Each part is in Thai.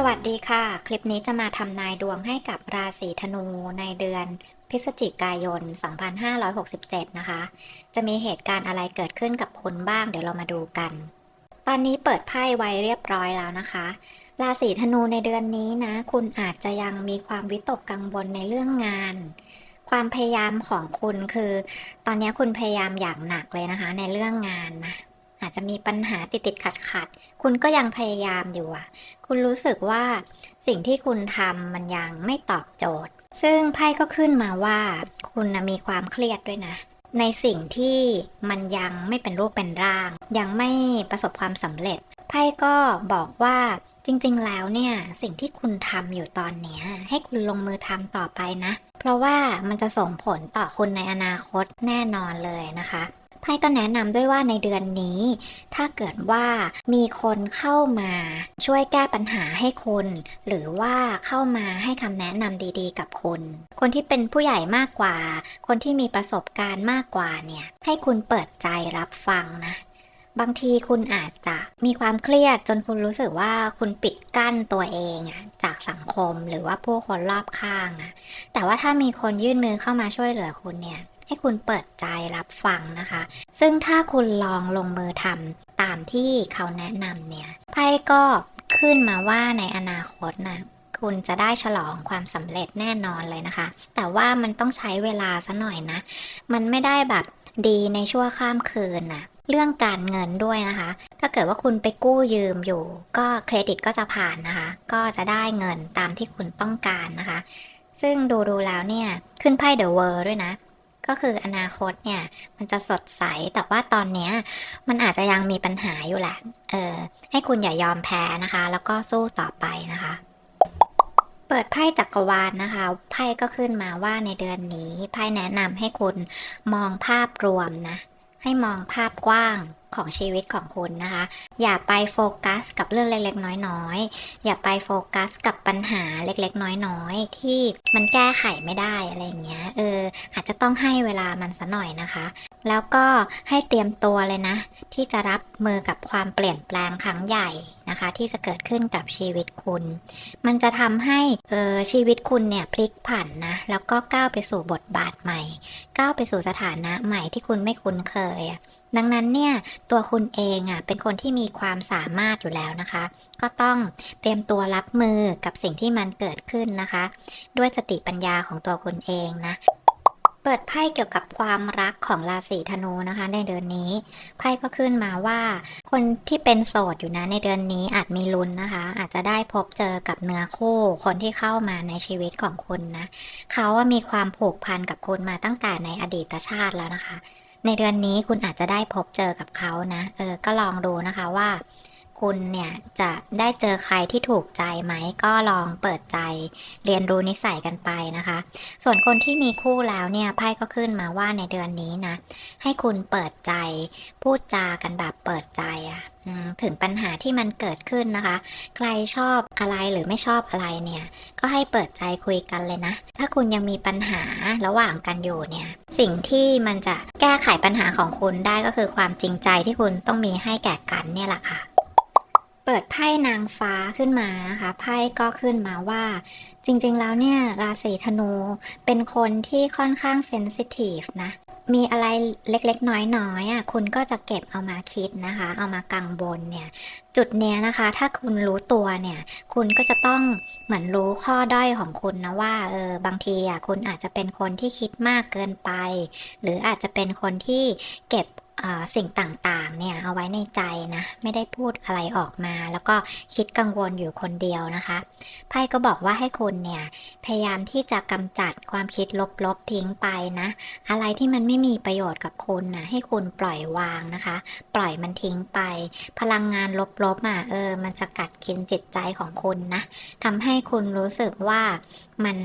สวัสดีค่ะ คลิปนี้จะมาทำนายดวงให้กับราศีธนูในเดือนพฤศจิกายน 2567 นะคะ จะมีเหตุการณ์อะไรเกิดขึ้นกับคุณบ้าง เดี๋ยวเรามาดูกัน ตอนนี้เปิดไพ่ไว้เรียบร้อยแล้วนะคะ ราศีธนูในเดือนนี้นะ คุณอาจจะยังมีความวิตกกังวลในเรื่องงาน ความพยายามของคุณคือ ตอนนี้คุณพยายามอย่างหนักเลยนะคะ ในเรื่องงานนะ อาจจะมีปัญหาติดติดขัดขัดคุณก็ยังพยายามอยู่อะคุณรู้สึกว่าสิ่งที่คุณทำมันยังไม่ตอบโจทย์ ซึ่งไพ่ก็ขึ้นมาว่า คุณมีความเครียดด้วยนะ ในสิ่งที่มันยังไม่เป็นรูปเป็นร่าง ยังไม่ประสบความสำเร็จไพ่ก็บอกว่าจริงๆ แล้วเนี่ย สิ่งที่คุณทำอยู่ตอนนี้ให้คุณลงมือทำต่อไปนะ เพราะว่ามันจะส่งผลต่อคุณในอนาคตแน่นอนเลยนะคะ ไพ่ก็แนะนำด้วยว่าในเดือนนี้ ถ้าเกิดว่ามีคนเข้ามาช่วยแก้ปัญหาให้คุณ หรือว่าเข้ามาให้คำแนะนำดีๆ กับคุณ คนที่เป็นผู้ใหญ่มากกว่า คนที่มีประสบการณ์มากกว่าเนี่ย ให้คุณเปิดใจรับฟังนะบางทีคุณอาจจะมีความเครียดจนคุณรู้สึกว่าคุณปิดกั้นตัวเองจากสังคมหรือว่าผู้คนรอบข้างแต่ว่าถ้ามีคนยื่นมือเข้ามาช่วยเหลือคุณเนี่ย ให้คุณเปิดใจรับฟังนะคะ ซึ่งถ้าคุณลองลงมือทำตามที่เขาแนะนำเนี่ยไพ่ก็ขึ้นมาว่าในอนาคตนะคุณจะได้ฉลองความสำเร็จแน่นอนเลยนะคะ แต่ว่ามันต้องใช้เวลาซะหน่อยนะ มันไม่ได้แบบดีในชั่วข้ามคืนนะเรื่องการเงินด้วยนะคะ ถ้าเกิดว่าคุณไปกู้ยืมอยู่ ก็เครดิตก็จะผ่านนะคะ ก็จะได้เงินตามที่คุณต้องการนะคะ ซึ่งดูดูแล้วเนี่ย ขึ้นไพ่เดอะเวอร์ด้วยนะ ก็คืออนาคตเนี่ยมันจะสดใสแต่ว่าตอนเนี้ยมันอาจจะยังมีปัญหาอยู่แหละ เออให้คุณอย่ายอมแพ้นะคะ แล้วก็สู้ต่อไปนะคะ เปิดไพ่จักรวาลนะคะไพ่ก็ขึ้นมาว่าในเดือนนี้ไพ่แนะนำให้คุณมองภาพรวมนะ ให้มองภาพกว้างของชีวิตของคุณนะคะ อย่าไปโฟกัสกับเรื่องเล็กๆ น้อยๆ อย่าไปโฟกัสกับปัญหาเล็กๆ น้อยๆ ที่มันแก้ไขไม่ได้อะไรอย่างเงี้ย เอออาจจะต้องให้เวลามันซะหน่อยนะคะ แล้วก็ให้เตรียมตัวเลยนะ ที่จะรับมือกับความเปลี่ยนแปลงครั้งใหญ่นะคะ ที่จะเกิดขึ้นกับชีวิตคุณ มันจะทำให้เออชีวิตคุณเนี่ยพลิกผันนะ แล้วก็ก้าวไปสู่บทบาทใหม่ ก้าวไปสู่สถานะใหม่ที่คุณไม่คุ้นเคยดังนั้นเนี่ยตัวคุณเองอะเป็นคนที่มีความสามารถอยู่แล้วนะคะ ก็ต้องเตรียมตัวรับมือกับสิ่งที่มันเกิดขึ้นนะคะ ด้วยสติปัญญาของตัวคุณเองนะ ปิดไพ่เกี่ยวกับความรักของราศีธนูนะคะ ในเดือนนี้ไพ่ก็ขึ้นมาว่า คนที่เป็นโสดอยู่นะในเดือนนี้อาจมีลุ้นนะคะ อาจจะได้พบเจอกับเนื้อคู่ คนที่เข้ามาในชีวิตของคุณนะเขาว่ามีความผูกพันกับคุณมาตั้งแต่ในอดีตชาติแล้วนะคะ ในเดือนนี้คุณอาจจะได้พบเจอกับเขานะเออก็ลองดูนะคะว่า คุณเนี่ยจะได้เจอใครที่ถูกใจไหม ก็ลองเปิดใจเรียนรู้นิสัยกันไปนะคะ ส่วนคนที่มีคู่แล้วเนี่ยไพ่ก็ขึ้นมาว่าในเดือนนี้นะ ให้คุณเปิดใจ พูดจากันแบบเปิดใจอะถึงปัญหาที่มันเกิดขึ้นนะคะ ใครชอบอะไรหรือไม่ชอบอะไรเนี่ย ก็ให้เปิดใจคุยกันเลยนะ ถ้าคุณยังมีปัญหาระหว่างกันอยู่เนี่ย สิ่งที่มันจะแก้ไขปัญหาของคุณได้ก็คือความจริงใจที่คุณต้องมีให้แก่กันเนี่ยแหละค่ะ เปิดไพ่นางฟ้าขึ้นมานะคะไพ่ก็ขึ้นมาว่า จริงๆแล้วเนี่ยราศีธนูเป็นคนที่ค่อนข้างเซนซิทีฟนะมีอะไรเล็กๆ น้อยๆอะคุณก็จะเก็บเอามาคิดนะคะ เอามากังวลเนี่ยจุดเนี้ยนะคะ ถ้าคุณรู้ตัวเนี่ย คุณก็จะต้องเหมือนรู้ข้อด้อยของคุณนะว่าเออบางทีอะคุณอาจจะเป็นคนที่คิดมากเกินไป หรืออาจจะเป็นคนที่เก็บ สิ่งต่างๆ เนี่ยเอาไว้ในใจนะ ไม่ได้พูดอะไรออกมา แล้วก็คิดกังวลอยู่คนเดียวนะคะไพ่ก็บอกว่าให้คุณเนี่ย พยายามที่จะกำจัดความคิดลบๆทิ้งไปนะ อะไรที่มันไม่มีประโยชน์กับคุณนะให้คุณปล่อยวางนะคะ ปล่อยมันทิ้งไป พลังงานลบๆอะเออ มันจะกัดกินจิตใจของคุณนะทำให้คุณรู้สึกว่ามัน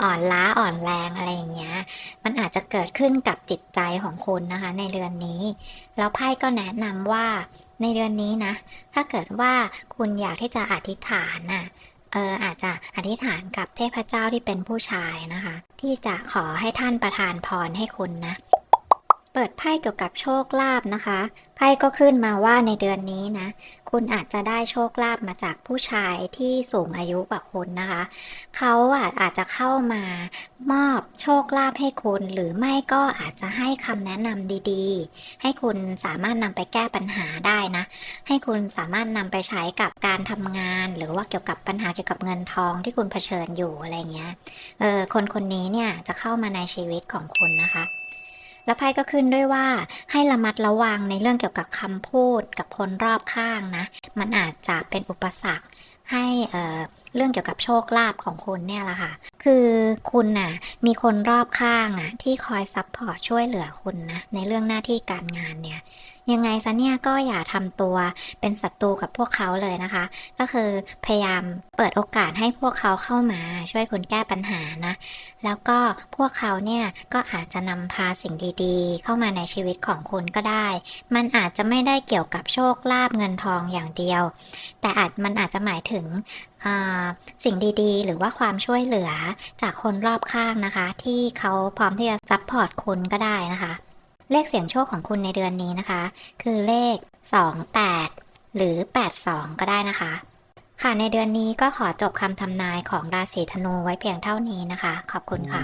อ่อนล้าอ่อนแรงอะไรอย่างเงี้ยมันอาจจะเกิดขึ้นกับจิตใจของคุณนะคะ ในเดือนนี้แล้วไพ่ก็แนะนำว่าในเดือนนี้นะ ถ้าเกิดว่าคุณอยากที่จะอธิษฐานน่ะเอออาจจะอธิษฐานกับเทพเจ้าที่เป็นผู้ชายนะคะ ที่จะขอให้ท่านประทานพรให้คุณนะ ปิดไพ่เกี่ยวกับโชคลาภนะคะ ไพ่ก็ขึ้นมาว่าในเดือนนี้นะ คุณอาจจะได้โชคลาภมาจากผู้ชายที่สูงอายุกว่าคุณนะคะ เขาอะอาจจะเข้ามามอบโชคลาภให้คุณ หรือไม่ก็อาจจะให้คำแนะนำดีๆ ให้คุณสามารถนำไปแก้ปัญหาได้นะ ให้คุณสามารถนำไปใช้กับการทำงาน หรือว่าเกี่ยวกับปัญหาเกี่ยวกับเงินทองที่คุณเผชิญอยู่อะไรเงี้ย เออคนคนนี้เนี่ยจะเข้ามาในชีวิตของคุณนะคะ แล้วไพ่ก็ขึ้นด้วยว่าให้ระมัดระวังในเรื่องเกี่ยวกับคำพูดกับคนรอบข้างนะ มันอาจจะเป็นอุปสรรคให้เเรื่องเกี่ยวกับโชคลาภของคุณเนี่ยแหละค่ะ คือคุณน่ะมีคนรอบข้างอะที่คอยซัพพอร์ตช่วยเหลือคุณนะในเรื่องหน้าที่การงานเนี่ย ยังไงซะเนี่ยก็อย่าทำตัวเป็นศัตรูกับพวกเขาเลยนะคะ ก็คือพยายามเปิดโอกาสให้พวกเขาเข้ามาช่วยคุณแก้ปัญหานะ แล้วก็พวกเขาเนี่ยก็อาจจะนำพาสิ่งดีๆ เข้ามาในชีวิตของคุณก็ได้ มันอาจจะไม่ได้เกี่ยวกับโชคลาภเงินทองอย่างเดียว แต่อาจมันอาจจะหมายถึงสิ่งดีๆ หรือว่าความช่วยเหลือจากคนรอบข้างนะคะ ที่เขาพร้อมที่จะซัพพอร์ตคุณก็ได้นะคะ เลขเสียงโชคของคุณในเดือนนี้นะคะ คือเลข 28 หรือ 82 ก็ได้นะคะ ค่ะในเดือนนี้ก็ขอจบคำทำนายของราศีธนูไว้เพียงเท่านี้นะคะ ขอบคุณค่ะ